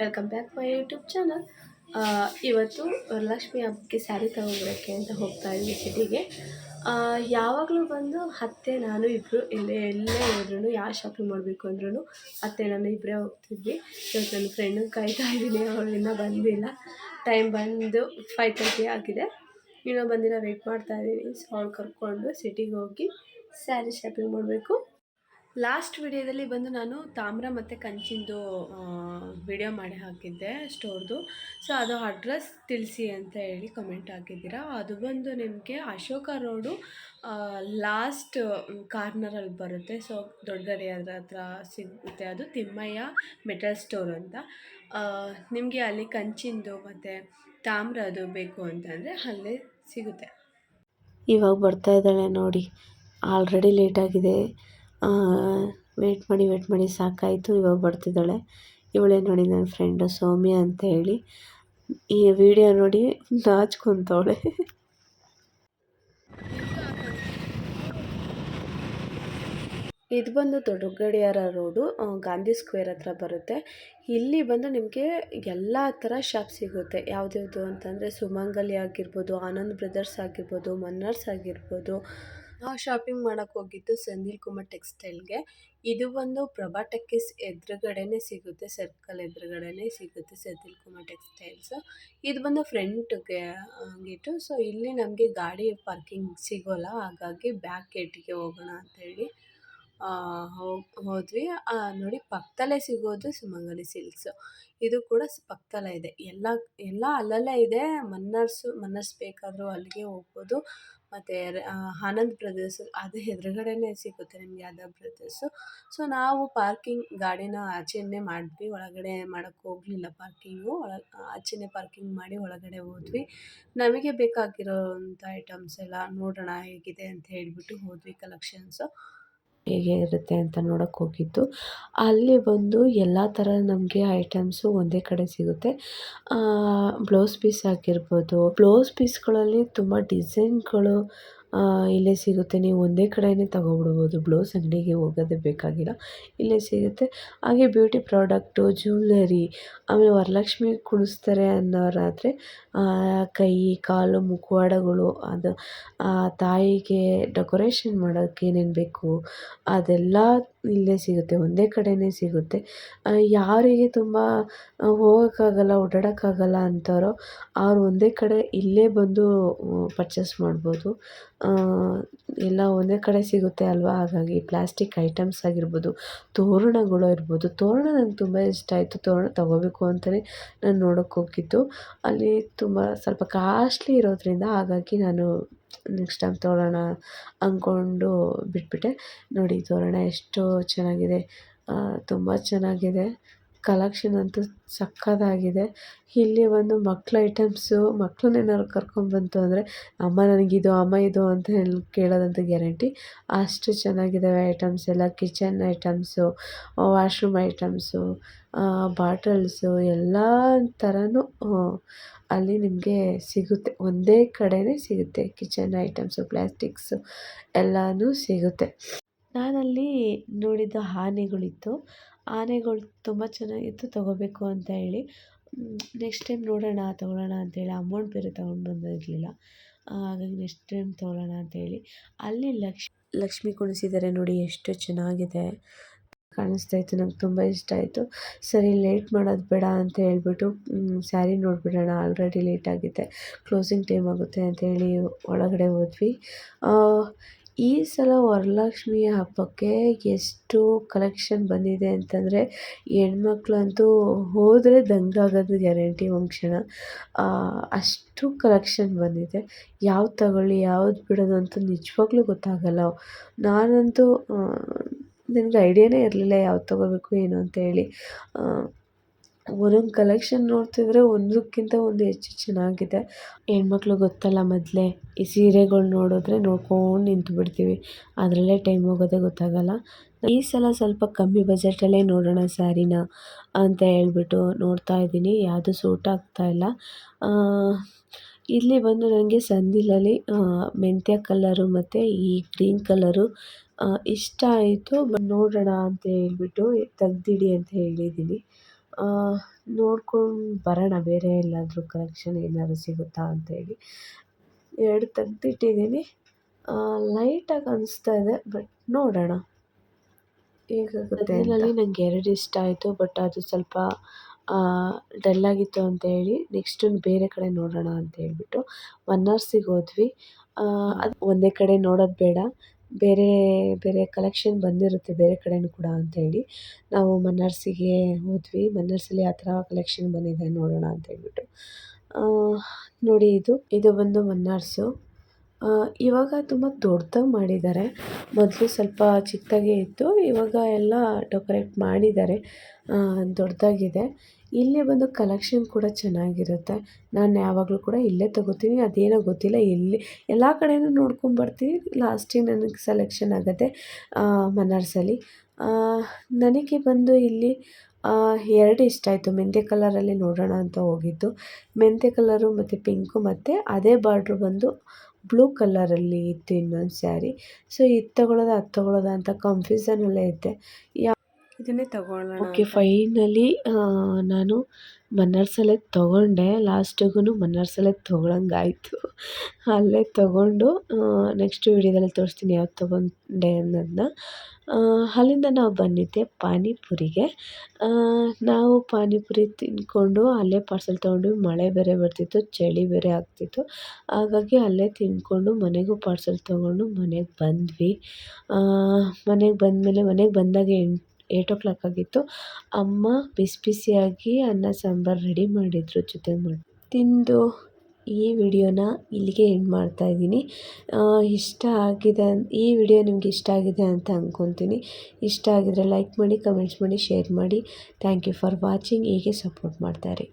Welcome back my YouTube channel ಇವತ್ತು ವರಲಕ್ಷ್ಮಿ ಹಬ್ಬಕ್ಕೆ ಸ್ಯಾರಿ ತಗೊಬರೋಕ್ಕೆ ಅಂತ ಹೋಗ್ತಾ ಇದ್ವಿ ಸಿಟಿಗೆ. ಯಾವಾಗಲೂ ಬಂದು ಅತ್ತೆ, ನಾನು ಇಬ್ಬರು ಎಲ್ಲೇ ಎಲ್ಲೇ ಹೋದ್ರೂ ಯಾವ ಶಾಪಿಂಗ್ ಮಾಡಬೇಕು ಅಂದ್ರೂ ಅತ್ತೆ ನಾನು ಇಬ್ಬರೇ ಹೋಗ್ತಿದ್ವಿ. ಇವತ್ತು ನನ್ನ ಫ್ರೆಂಡು ಕಾಯ್ತಾ ಇದ್ದೀನಿ, ಅವಳು ಇನ್ನೂ ಬಂದಿಲ್ಲ. ಟೈಮ್ ಬಂದು ಫೈವ್ ತರ್ಟಿ ಆಗಿದೆ. ಇನ್ನೂ ಬಂದಿಲ್ಲ ವೆಯ್ಟ್ ಮಾಡ್ತಾ ಇದ್ದೀನಿ. ಸೊ ಅವ್ಳು ಕರ್ಕೊಂಡು ಸಿಟಿಗೆ ಹೋಗಿ ಸ್ಯಾರಿ ಶಾಪಿಂಗ್ ಮಾಡಬೇಕು. ಲಾಸ್ಟ್ ವಿಡಿಯೋದಲ್ಲಿ ಬಂದು ನಾನು ತಾಮ್ರ ಮತ್ತು ಕಂಚಿಂದು ವಿಡಿಯೋ ಮಾಡಿ ಹಾಕಿದ್ದೆ ಸ್ಟೋರ್ದು ಸೊ ಅದು ಅಡ್ರೆಸ್ ತಿಳಿಸಿ ಅಂತ ಹೇಳಿ ಕಮೆಂಟ್ ಹಾಕಿದ್ದೀರಾ. ಅದು ಬಂದು ನಿಮಗೆ ಅಶೋಕ ರೋಡು ಲಾಸ್ಟ್ ಕಾರ್ನರಲ್ಲಿ ಬರುತ್ತೆ. ಸೊ ದೊಡ್ಡಗಡೆ ಅದ್ರ ಹತ್ರ ಸಿಗುತ್ತೆ ಅದು ತಿಮ್ಮಯ್ಯ ಮೆಟಲ್ ಸ್ಟೋರ್ ಅಂತ. ನಿಮಗೆ ಅಲ್ಲಿ ಕಂಚಿಂದು ಮತ್ತು ತಾಮ್ರದು ಬೇಕು ಅಂತಂದರೆ ಅಲ್ಲೇ ಸಿಗುತ್ತೆ. ಇವಾಗ ಬರ್ತಾ ಇದ್ದಾಳೆ ನೋಡಿ. ಆಲ್ರೆಡಿ ಲೇಟಾಗಿದೆ ವೇಟ್ ಮಾಡಿ ವೇಟ್ ಮಾಡಿ ಸಾಕಾಯಿತು. ಇವಾಗ ಬರ್ತಿದ್ದಾಳೆ. ಇವಳೇ ನೋಡಿ ನನ್ನ ಫ್ರೆಂಡು ಸೌಮ್ಯ ಅಂತ ಹೇಳಿ, ಈ ವಿಡಿಯೋ ನೋಡಿ ನಾಚ್ಕೊತವಳೆ. ಇದು ಬಂದು ದೊಡ್ಡ ಗಡಿಯಾರ ರೋಡು ಗಾಂಧಿ ಸ್ಕ್ವೇರ್ ಹತ್ರ ಬರುತ್ತೆ. ಇಲ್ಲಿ ಬಂದು ನಿಮಗೆ ಎಲ್ಲ ಥರ ಶಾಪ್ ಸಿಗುತ್ತೆ. ಯಾವುದ್ಯಾವುದು ಅಂತಂದರೆ ಸುಮಂಗಲಿ ಆಗಿರ್ಬೋದು, ಆನಂದ್ ಬ್ರದರ್ಸ್ ಆಗಿರ್ಬೋದು, ಮನ್ನರ್ಸ್ ಆಗಿರ್ಬೋದು ನಾವು ಶಾಪಿಂಗ್ ಮಾಡೋಕ್ಕೆ ಹೋಗಿದ್ದು ಸಂದೀಲ್ ಕುಮಾರ್ ಟೆಕ್ಸ್ಟೈಲ್ಗೆ ಇದು ಬಂದು ಪ್ರಭಾ ಟೆಕ್ಕಿಸ್ ಎದುರುಗಡೆನೇ ಸಿಗುತ್ತೆ ಸರ್ಕಲ್ ಎದುರುಗಡೆನೇ ಸಿಗುತ್ತೆ ಸಂದೀಲ್ ಕುಮಾರ್ ಟೆಕ್ಸ್ಟೈಲ್ಸ್ ಇದು ಬಂದು ಫ್ರಂಟ್ಗೆ ಗೇಟು ಸೊ ಇಲ್ಲಿ ನಮಗೆ ಗಾಡಿ ಪಾರ್ಕಿಂಗ್ ಸಿಗೋಲ್ಲ, ಹಾಗಾಗಿ ಬ್ಯಾಕ್ ಗೇಟಿಗೆ ಹೋಗೋಣ ಅಂತೇಳಿ ಹೋಗಿ ಹೋದ್ವಿ. ನೋಡಿ ಪಕ್ಕದಲ್ಲೇ ಸಿಗೋದು ಸುಮಂಗಲಿ ಸಿಲ್ಕ್ಸು. ಇದು ಕೂಡ ಪಕ್ಕದಲ್ಲೇ ಇದೆ. ಎಲ್ಲ ಎಲ್ಲ ಅಲ್ಲಲ್ಲೇ ಇದೆ. ಮನ್ನರ್ಸು, ಮನ್ನರ್ಸ್ ಬೇಕಾದರೂ ಅಲ್ಲಿಗೆ ಹೋಗ್ಬೋದು. ಮತ್ತು ಆನಂದ್ ಬ್ರದರ್ಸ್ ಅದು ಎದುರುಗಡೆನೇ ಸಿಗುತ್ತೆ ನಿಮಗೆ ಯಾದವ್ ಬ್ರದರ್ಸು. ಸೊ, ನಾವು ಪಾರ್ಕಿಂಗ್ ಗಾಡಿನ ಆಚೆಯೇ ಮಾಡಿದ್ವಿ. ಒಳಗಡೆ ಮಾಡೋಕ್ಕೆ ಹೋಗಲಿಲ್ಲ ಪಾರ್ಕಿಂಗು. ಒಳ, ಆಚೆನೇ ಪಾರ್ಕಿಂಗ್ ಮಾಡಿ ಒಳಗಡೆ ಹೋದ್ವಿ. ನಮಗೆ ಬೇಕಾಗಿರೋವಂಥ ಐಟಮ್ಸ್ ಎಲ್ಲ ನೋಡೋಣ ಹೇಗಿದೆ ಅಂತ ಹೇಳಿಬಿಟ್ಟು ಹೋದ್ವಿ ಕಲೆಕ್ಷನ್ಸು. ಹೇಗೆ ಇರುತ್ತೆ ಅಂತ ನೋಡೋಕೆ ಹೋಗಿದ್ದು. ಅಲ್ಲಿ ಬಂದು ಎಲ್ಲ ಥರ ನಮಗೆ ಐಟಮ್ಸು ಒಂದೇ ಕಡೆ ಸಿಗುತ್ತೆ. ಬ್ಲೌಸ್ ಪೀಸ್ ಆಗಿರ್ಬೋದು. ಬ್ಲೌಸ್ ಪೀಸ್ಗಳಲ್ಲಿ ತುಂಬ ಡಿಸೈನ್ಗಳು ಇಲ್ಲೇ ಸಿಗುತ್ತೆ. ನೀವು ಒಂದೇ ಕಡೆಯೇ ತಗೊಬಿಡ್ಬೋದು ಬ್ಲೌಸ್ ಅಂಗಡಿಗೆ ಹೋಗೋದೇ ಬೇಕಾಗಿಲ್ಲ. ಇಲ್ಲೇ ಸಿಗುತ್ತೆ. ಹಾಗೆ ಬ್ಯೂಟಿ ಪ್ರಾಡಕ್ಟು, ಜ್ಯುವೆಲ್ಲರಿ, ಆಮೇಲೆ ವರಲಕ್ಷ್ಮಿ ಕುಣಿಸ್ತಾರೆ ಅನ್ನೋರಾದರೆ ಕೈ, ಕಾಲು, ಮುಖವಾಡಗಳು, ಅದು ತಾಯಿಗೆ ಡೆಕೋರೇಷನ್ ಮಾಡೋಕ್ಕೆ ಏನೇನು ಬೇಕು, ಅದೆಲ್ಲ ಇಲ್ಲೇ ಸಿಗುತ್ತೆ. ಒಂದೇ ಕಡೆಯೇ ಸಿಗುತ್ತೆ. ಯಾರಿಗೆ ತುಂಬ ಹೋಗೋಕ್ಕಾಗಲ್ಲ, ಓಡಾಡೋಕ್ಕಾಗಲ್ಲ ಅಂತಾರೋ, ಅವ್ರು ಒಂದೇ ಕಡೆ ಇಲ್ಲೇ ಬಂದು ಪರ್ಚೇಸ್ ಮಾಡ್ಬೋದು. ಎಲ್ಲ ಒಂದೇ ಕಡೆ ಸಿಗುತ್ತೆ ಅಲ್ವಾ? ಹಾಗಾಗಿ ಪ್ಲಾಸ್ಟಿಕ್ ಐಟಮ್ಸ್ ಆಗಿರ್ಬೋದು, ತೋರಣಗಳು ಇರ್ಬೋದು. ತೋರಣ ನಂಗೆ ತುಂಬ ಇಷ್ಟ ಆಯಿತು. ತೋರಣ ತಗೋಬೇಕು ಅಂತಲೇ ನಾನು ನೋಡೋಕ್ಕೆ ಹೋಗಿದ್ದು. ಅಲ್ಲಿ ತುಂಬ ಸ್ವಲ್ಪ ಕಾಸ್ಟ್ಲಿ ಇರೋದರಿಂದ ಹಾಗಾಗಿ ನಾನು ನೆಕ್ಸ್ಟ್ ಟೈಮ್ ತೋರಣ ಅಂದ್ಕೊಂಡು ಬಿಟ್ಬಿಟ್ಟೆ. ನೋಡಿ, ತೋರಣ ಎಷ್ಟು ಚೆನ್ನಾಗಿದೆ. ತುಂಬ ಚೆನ್ನಾಗಿದೆ. ಕಲೆಕ್ಷನ್ ಅಂತೂ ಸಕ್ಕತ್ತಾಗಿದೆ ಇಲ್ಲಿ ಒಂದು ಮಕ್ಳು ಐಟಮ್ಸು ಮಕ್ಳನ್ನೇನಾದ್ರು ಕರ್ಕೊಂಡ್ಬಂತು ಅಂದರೆ, ಅಮ್ಮ ನನಗಿದು ಅಮ್ಮ ಇದು ಅಂತ ಹೇಳಿ ಕೇಳೋದಂತೂ ಗ್ಯಾರಂಟಿ ಅಷ್ಟು ಚೆನ್ನಾಗಿದ್ದಾವೆ ಐಟಮ್ಸ್ ಎಲ್ಲ. Kitchen items washroom items bottles ಎಲ್ಲ ಥರನೂ ಅಲ್ಲಿ ನಿಮಗೆ ಸಿಗುತ್ತೆ. ಒಂದೇ ಕಡೆಯೇ ಸಿಗುತ್ತೆ. ಕಿಚನ್ ಐಟಮ್ಸು ಪ್ಲಾಸ್ಟಿಕ್ಸು ಎಲ್ಲನೂ ಸಿಗುತ್ತೆ. ನಾನಲ್ಲಿ ನೋಡಿದ ಆನೆಗಳಿತ್ತು ಆನೆಗಳು ತುಂಬ ಚೆನ್ನಾಗಿತ್ತು, ತೊಗೋಬೇಕು ಅಂತ ಹೇಳಿ. ನೆಕ್ಸ್ಟ್ ಟೈಮ್ ನೋಡೋಣ ತೊಗೊಳ್ಳೋಣ ಅಂತೇಳಿ ಅಮೌಂಟ್ ಬೇರೆ ತಗೊಂಡು ಬಂದಿರಲಿಲ್ಲ. ಹಾಗಾಗಿ ನೆಕ್ಸ್ಟ್ ಟೈಮ್ ತೊಗೊಳ್ಳೋಣ ಅಂತೇಳಿ ಅಲ್ಲಿ ಲಕ್ಷ್, ಲಕ್ಷ್ಮಿ ಕುಣಿಸಿದ್ದಾರೆ ನೋಡಿ, ಎಷ್ಟು ಚೆನ್ನಾಗಿದೆ. ಕಾಣಿಸ್ತಾ ಇತ್ತು, ನಂಗೆ ತುಂಬ ಇಷ್ಟ ಆಯಿತು. ಸರಿ ಲೇಟ್ ಮಾಡೋದು ಬೇಡ ಅಂತ ಹೇಳ್ಬಿಟ್ಟು ಸ್ಯಾರಿ ನೋಡಿಬಿಡೋಣ ಆಲ್ರೆಡಿ ಲೇಟ್ ಆಗಿದೆ. ಕ್ಲೋಸಿಂಗ್ ಟೈಮ್ ಆಗುತ್ತೆ ಅಂತ ಹೇಳಿ ಒಳಗಡೆ ಹೋದ್ವಿ. ಈ ಸಲ ವರಲಕ್ಷ್ಮಿಯ ಹಬ್ಬಕ್ಕೆ ಎಷ್ಟು ಕಲೆಕ್ಷನ್ ಬಂದಿದೆ ಅಂತಂದರೆ ಹೆಣ್ಮಕ್ಳಂತೂ ಹೋದರೆ ದಂಗಾಗೋದು ಗ್ಯಾರಂಟಿ ಕ್ಷಣ. ಅಷ್ಟು ಕಲೆಕ್ಷನ್ ಬಂದಿದೆ. ಯಾವ್ದು ತಗೊಳ್ಳಿ, ಯಾವ್ದು ಬಿಡೋದು ಅಂತ ನಿಜವಾಗ್ಲೂ ಗೊತ್ತಾಗಲ್ಲ. ನಾನಂತೂ ನನಗೆ ಐಡಿಯಾನೇ ಇರಲಿಲ್ಲ ಯಾವ್ದು ತಗೋಬೇಕು, ಏನು ಅಂತೇಳಿ ಒಂದೊಂದು ಕಲೆಕ್ಷನ್ ನೋಡ್ತಿದ್ರೆ ಒಂದಕ್ಕಿಂತ ಒಂದು ಹೆಚ್ಚು ಚೆನ್ನಾಗಿದೆ. ಹೆಣ್ಮಕ್ಳು ಗೊತ್ತಲ್ಲ ಮೊದಲೇ, ಈ ಸೀರೆಗಳು ನೋಡಿದ್ರೆ ನೋಡ್ಕೊಂಡು ನಿಂತು ಬಿಡ್ತೀವಿ ಅದರಲ್ಲೇ ಟೈಮ್ ಹೋಗೋದೇ ಗೊತ್ತಾಗಲ್ಲ. ಈ ಸಲ ಸ್ವಲ್ಪ ಕಮ್ಮಿ ಬಜೆಟಲ್ಲೇ ನೋಡೋಣ ಸ್ಯಾರಿನ ಅಂತ ಹೇಳ್ಬಿಟ್ಟು ನೋಡ್ತಾ ಇದ್ದೀನಿ. ಯಾವುದು ಸೂಟ್ ಆಗ್ತಾ ಇಲ್ಲ. ಇಲ್ಲಿ ಬಂದು ನನಗೆ ಸಂದಿಲಲ್ಲಿ ಮೆಂತ್ಯ ಕಲ್ಲರು ಮತ್ತು ಈ ಗ್ರೀನ್ ಕಲ್ಲರು ಇಷ್ಟ ಆಯಿತು. ನೋಡೋಣ ಅಂತ ಹೇಳ್ಬಿಟ್ಟು ತೆಗ್ದಿಡಿ ಅಂತ ಹೇಳಿದ್ದೀನಿ. ನೋಡ್ಕೊಂಡು ಬರೋಣ ಬೇರೆ ಎಲ್ಲಾದರೂ ಕಲೆಕ್ಷನ್ ಏನಾದರೂ ಸಿಗುತ್ತಾ ಅಂತೇಳಿ. ಎರಡು ತೆಗ್ದಿಟ್ಟಿದ್ದೀನಿ ಲೈಟಾಗಿ ಅನಿಸ್ತಾ ಇದೆ ಬಟ್ ನೋಡೋಣ. ಹೇಗಾಗುತ್ತೆ ಅದರಲ್ಲಿ ನನಗೆ ಎರಡು ಇಷ್ಟ ಆಯಿತು ಬಟ್ ಅದು ಸ್ವಲ್ಪ ಡಲ್ಲಾಗಿತ್ತು ಅಂತ ಹೇಳಿ ನೆಕ್ಸ್ಟ್ ಬೇರೆ ಕಡೆ ನೋಡೋಣ ಅಂತ ಹೇಳ್ಬಿಟ್ಟು ಅವರ್ಸಿಗೆ ಹೋದ್ವಿ. ಅದು ಒಂದೇ ಕಡೆ ನೋಡೋದು ಬೇಡ. ಬೇರೆ ಬೇರೆ ಕಲೆಕ್ಷನ್ ಬಂದಿರುತ್ತೆ ಬೇರೆ ಕಡೆಯೂ ಕೂಡ ಅಂತ ಹೇಳಿ. ನಾವು ಮನ್ನಾರ್ಸಿಗೆ ಹೋದ್ವಿ. ಮನ್ನಾರ್ಸಲ್ಲಿ ಆ ಥರ ಕಲೆಕ್ಷನ್ ಬಂದಿದೆ ನೋಡೋಣ ಅಂತ ಹೇಳ್ಬಿಟ್ಟು. ನೋಡಿ ಇದು. ಇದು ಬಂದು ಮನ್ನಾರ್ಸು. ಇವಾಗ ತುಂಬ ದೊಡ್ಡದಾಗಿ ಮಾಡಿದ್ದಾರೆ. ಮೊದಲು ಸ್ವಲ್ಪ ಚಿಕ್ಕದಾಗೇ ಇತ್ತು. ಇವಾಗ ಎಲ್ಲ ಡೆಕೋರೇಟ್ ಮಾಡಿದ್ದಾರೆ. ದೊಡ್ಡದಾಗಿದೆ. ಇಲ್ಲಿ ಬಂದು ಕಲೆಕ್ಷನ್ ಕೂಡ ಚೆನ್ನಾಗಿರುತ್ತೆ. ನಾನು ಯಾವಾಗಲೂ ಕೂಡ ಇಲ್ಲೇ ತೊಗೋತೀನಿ, ಅದೇನೋ ಗೊತ್ತಿಲ್ಲ, ಎಲ್ಲಿ, ಎಲ್ಲ ಕಡೆಯೂ ನೋಡ್ಕೊಂಬರ್ತೀನಿ ಲಾಸ್ಟಿಗೆ ನನಗೆ ಸೆಲೆಕ್ಷನ್ ಆಗುತ್ತೆ ಮನಾರ್ಸಲ್ಲಿ. ನನಗೆ ಬಂದು ಇಲ್ಲಿ ಎರಡು ಇಷ್ಟ ಆಯಿತು. ಮೆಂತ್ಯ ಕಲರಲ್ಲಿ ನೋಡೋಣ ಅಂತ ಹೋಗಿದ್ದು. ಮೆಂತ್ಯ ಕಲರು ಮತ್ತು ಪಿಂಕು ಮತ್ತು ಅದೇ ಬಾರ್ಡ್ರು ಬಂದು ಬ್ಲೂ ಕಲರಲ್ಲಿ ಇತ್ತು ಇನ್ನೊಂದು ಸ್ಯಾರಿ ಸೊ ಇದು ತೊಗೊಳ್ಳೋದಾ ಅದು ತೊಗೊಳ್ಳೋದಾ ಅಂತ ಕನ್ಫ್ಯೂಸನಲ್ಲೇ ಇದ್ದೆ. ಯಾ ಇದನ್ನೇ ತಗೊಳ್ಳೋಣ ಓಕೆ ಫೈನಲಿ ನಾನು ಬನಾರಸಲ್ಲೇ ತೊಗೊಂಡೆ. ಲಾಸ್ಟಿಗೂ ಬನಾರಸಲ್ಲೇ ತೊಗೊಳಂಗಾಯಿತು. ಅಲ್ಲೇ ತೊಗೊಂಡು ನೆಕ್ಸ್ಟ್ ವಿಡಿಯೋದಲ್ಲಿ ತೋರಿಸ್ತೀನಿ ಯಾವ್ದು ತೊಗೊಂಡೆ ಅನ್ನೋದನ್ನ. ಅಲ್ಲಿಂದ ನಾವು ಬಂದಿದ್ದೆ ಪಾನಿಪುರಿಗೆ. ನಾವು ಪಾನಿಪುರಿ ತಿಂದ್ಕೊಂಡು ಅಲ್ಲೇ ಪಾರ್ಸೆಲ್ ತೊಗೊಂಡು ಮಳೆ ಬೇರೆ ಬರ್ತಿತ್ತು ಚಳಿ ಬೇರೆ ಆಗ್ತಿತ್ತು. ಹಾಗಾಗಿ ಅಲ್ಲೇ ತಿಂದ್ಕೊಂಡು ಮನೆಗೂ ಪಾರ್ಸೆಲ್ ತೊಗೊಂಡು ಮನೆಗೆ ಬಂದ್ವಿ. ಮನೆಗೆ ಬಂದಮೇಲೆ ಮನೆಗೆ ಬಂದಾಗ ಎಂಟು ಏಯ್ಟ್ ಓ ಕ್ಲಾಕ್ ಆಗಿತ್ತು. ಅಮ್ಮ ಬಿಸಿ ಬಿಸಿಯಾಗಿ ಅನ್ನ ಸಾಂಬಾರು ರೆಡಿ ಮಾಡಿದರು ಜೊತೆ ಮಾಡಿ. ತಿಂದು ಈ ವಿಡಿಯೋನ ಇಲ್ಲಿಗೆ ಎಂಡ್ ಮಾಡ್ತಾಯಿದ್ದೀನಿ ಇಷ್ಟ ಆಗಿದೆ ಈ ವಿಡಿಯೋ ನಿಮ್ಗೆ ಇಷ್ಟ ಆಗಿದೆ ಅಂತ ಅಂದ್ಕೊತೀನಿ ಇಷ್ಟ ಆಗಿದ್ರೆ ಲೈಕ್ ಮಾಡಿ ಕಮೆಂಟ್ಸ್ ಮಾಡಿ ಶೇರ್ ಮಾಡಿ. ಥ್ಯಾಂಕ್ ಯು ಫಾರ್ ವಾಚಿಂಗ್ ಹೀಗೆ ಸಪೋರ್ಟ್ ಮಾಡ್ತಾಯಿರಿ